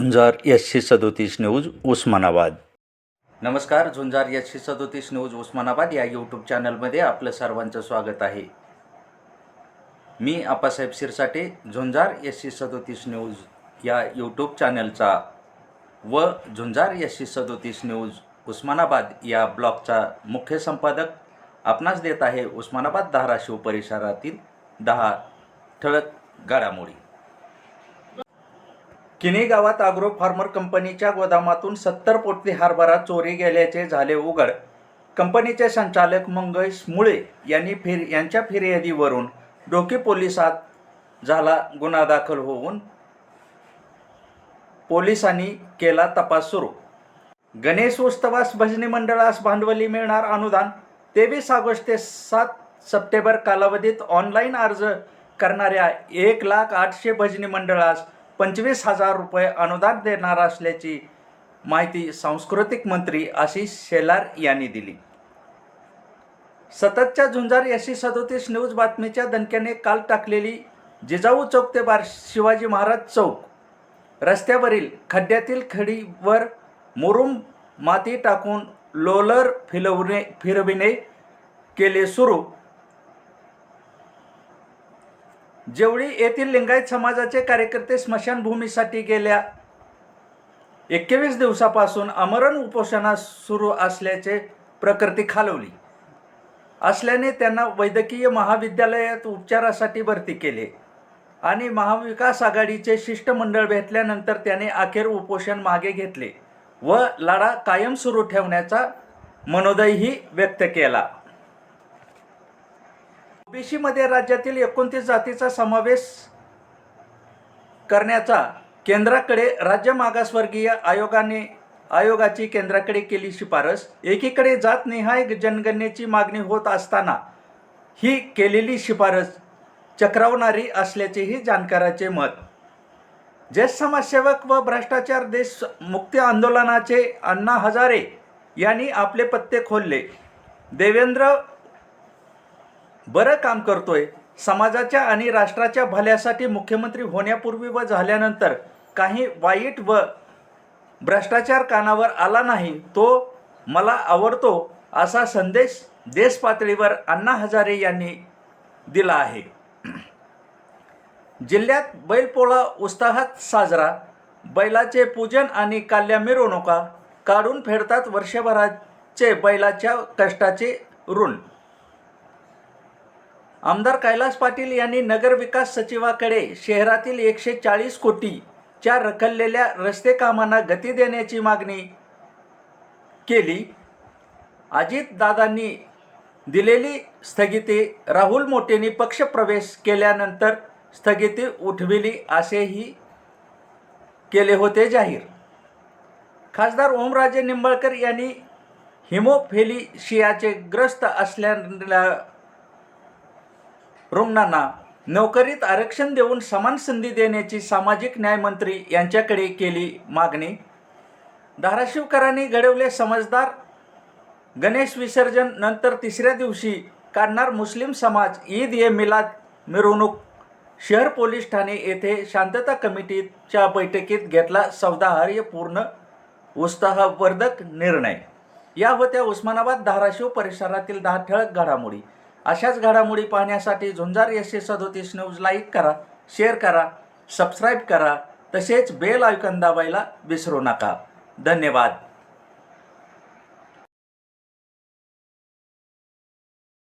झुंजार एसशे सदोतीस न्यूज उस्मानाबाद. नमस्कार झुंजार एसशे सदोतीस न्यूज उस्मानाबाद या यूट्यूब चॅनलमध्ये आपलं सर्वांचं स्वागत आहे. मी आप्पासाहेब शिरसाटे झुंजार एसशे सदोतीस न्यूज या यूट्यूब चॅनलचा व झुंजार एसशे सदोतीस न्यूज उस्मानाबाद या ब्लॉगचा मुख्य संपादक आपणास देत आहे उस्मानाबाद धाराशिव परिसरातील दहा ठळक घडामोडी. किनी गावात आग्रो फार्मर कंपनीच्या गोदामातून सत्तर पोटली हरभरा चोरी गेल्याचे झाले उघड. कंपनीचे संचालक मंगेश मुळे यांनी फिर यांच्या फिर्यादीवरून डोके पोलिसात झाला गुन्हा दाखल होऊन पोलिसांनी केला तपास सुरू. गणेश उत्सवास भजनी मंडळास भांडवली मिळणार अनुदान. तेवीस ऑगस्ट ते सात सप्टेंबर कालावधीत ऑनलाईन अर्ज करणाऱ्या एक लाख आठशे भजनी मंडळास पंचवीस हजार रुपये अनुदान देणार असल्याची माहिती सांस्कृतिक मंत्री आशिष शेलार यांनी दिली. सततच्या झुंजार याशी सदोतीस न्यूज बातमीच्या दणक्याने काल टाकलेली जिजाऊ चौक ते बार शिवाजी महाराज चौक रस्त्यावरील खड्ड्यातील खडीवर मुरुम माती टाकून लोलर फिरवणे फिरविणे केले सुरू जेवढी येथील लिंगायत समाजाचे कार्यकर्ते स्मशानभूमीसाठी गेल्या एकवीस दिवसापासून आमरण उपोषणास सुरू असल्याचे प्रकृती खालवली. असल्याने त्यांना वैद्यकीय महाविद्यालयात उपचारासाठी भरती केले आणि महाविकास आघाडीचे शिष्टमंडळ भेटल्यानंतर त्याने अखेर उपोषण मागे घेतले व लढा कायम सुरू ठेवण्याचा मनोदयही व्यक्त केला. ओबीसीमध्ये राज्यातील एकोणतीस जातीचा समावेश करण्याचा केंद्राकडे राज्य मागासवर्गीय आयोगाने आयोगाची केंद्राकडे केली शिफारस. एकीकडे जातनिहाय जनगणनेची मागणी होत असताना ही केलेली शिफारस चक्रावणारी असल्याचेही जाणकाराचे मत. ज्येष्ठ समाजसेवक व भ्रष्टाचार देश मुक्ती आंदोलनाचे अण्णा हजारे यांनी आपले पत्ते खोलले. देवेंद्र बरं काम करतोय. समाजाच्या आणि राष्ट्राच्या भल्यासाठी मुख्यमंत्री होण्यापूर्वी व झाल्यानंतर काही वाईट व भ्रष्टाचार कानावर आला नाही तो मला आवडतो असा संदेश देशपातळीवर अण्णा हजारे यांनी दिला आहे. जिल्ह्यात बैलपोळा उत्साहात साजरा बैलाचे पूजन आणि काल्या मिरवणुका काढून फेडतात वर्षभराचे बैलाच्या कष्टाचे ऋण. आमदार कैलास पाटील यांनी नगरविकास सचिवाकडे शहरातील एकशे चाळीस कोटीच्या रखडलेल्या रस्ते कामांना गती देण्याची मागणी केली. अजितदादांनी दिलेली स्थगिती राहुल मोटेंनी पक्षप्रवेश केल्यानंतर स्थगिती उठविली असेही केले होते जाहीर. खासदार ओमराजे निंबाळकर यांनी हिमोफेलिशियाचे ग्रस्त असल्या रुग्णांना नोकरीत आरक्षण देऊन समान संधी देण्याची सामाजिक न्यायमंत्री यांच्याकडे केली मागणी. धाराशिवकरांनी घडवले समजदार गणेश विसर्जन नंतर तिसऱ्या दिवशी काढणार मुस्लिम समाज ईद ए मिलाद मिरवणूक. शहर पोलीस ठाणे येथे शांतता कमिटीच्या बैठकीत घेतला सौदाहार्यपूर्ण उत्साहवर्धक निर्णय. या होत्या उस्मानाबाद धाराशिव परिसरातील दहा ठळक घडामोडी. अशाच घडामोडी पाहण्यासाठी झुंजार एसशे सदोतीस न्यूज लाईक करा शेअर करा सबस्क्राईब करा तसेच बेल आयकन दाबायला विसरू नका. धन्यवाद.